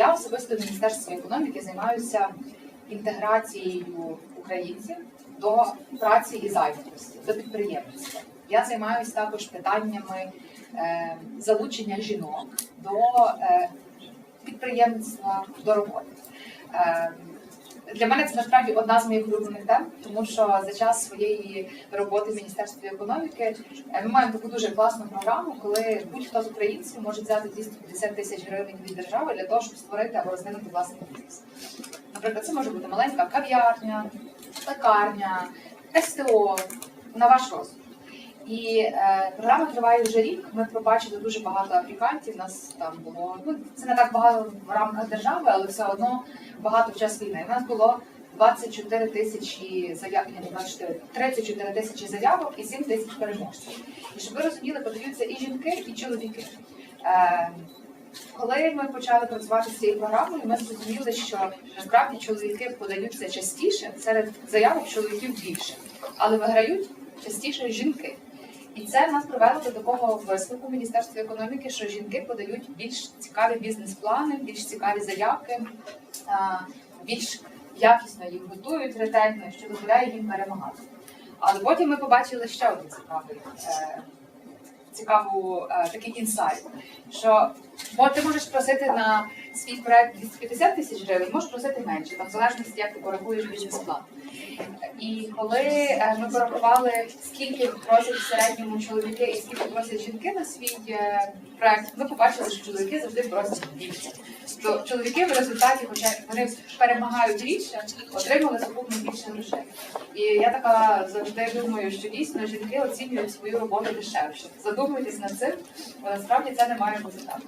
Я особисто в Міністерстві економіки займаюся інтеграцією українців до праці і зайнятості, до підприємництва. Я займаюся також питаннями е, залучення жінок до е, підприємництва, до роботи. Для мене це насправді одна з моїх улюблених тем, тому що за час своєї роботи в Міністерстві економіки е, ми маємо таку дуже класну програму, коли будь-хто з українців може взяти 250 тисяч гривень від держави для того, щоб створити або розвинути власний бізнес. Наприклад, це може бути маленька кав'ярня, пекарня, СТО на ваш розсуд. І е, програма триває вже рік. Ми побачили дуже багато аплікантів. Нас там було ну це не так багато в рамках держави, але все одно багато в час війни. У нас було 24 тисячі заявок, ні, не 24, 34 тисячі заявок і 7 тисяч переможців. І щоб ви розуміли, подаються і жінки, і чоловіки. Е, коли ми почали працювати з цією програмою, ми зрозуміли, що насправді чоловіки подаються частіше, серед заявок чоловіків більше, але виграють частіше жінки. І це нас привело до такого висновку в економіки, що жінки подають більш цікаві бізнес-плани, більш цікаві заявки, більш якісно їх готують ретельно, що дозволяє їм перемагати. Але потім ми побачили ще один цікавий. е, Цікаву е, такий інсайт, що бо ти можеш просити на свій проект 250 тисяч гривень, можеш просити менше, там в залежності, як ти порахуєш бізнес-план. І коли е, ми порахували, скільки просять в середньому чоловіки і скільки просять жінки на свій е, проект, ми побачили, що чоловіки завжди просять більше. То чоловіки в результаті, хоча вони перемагають рідше, отримали сукупно більше грошей. І я така завжди думаю, що дійсно жінки оцінюють свою роботу дешевше. Задумуйтесь над цим, бо насправді це не має бути так.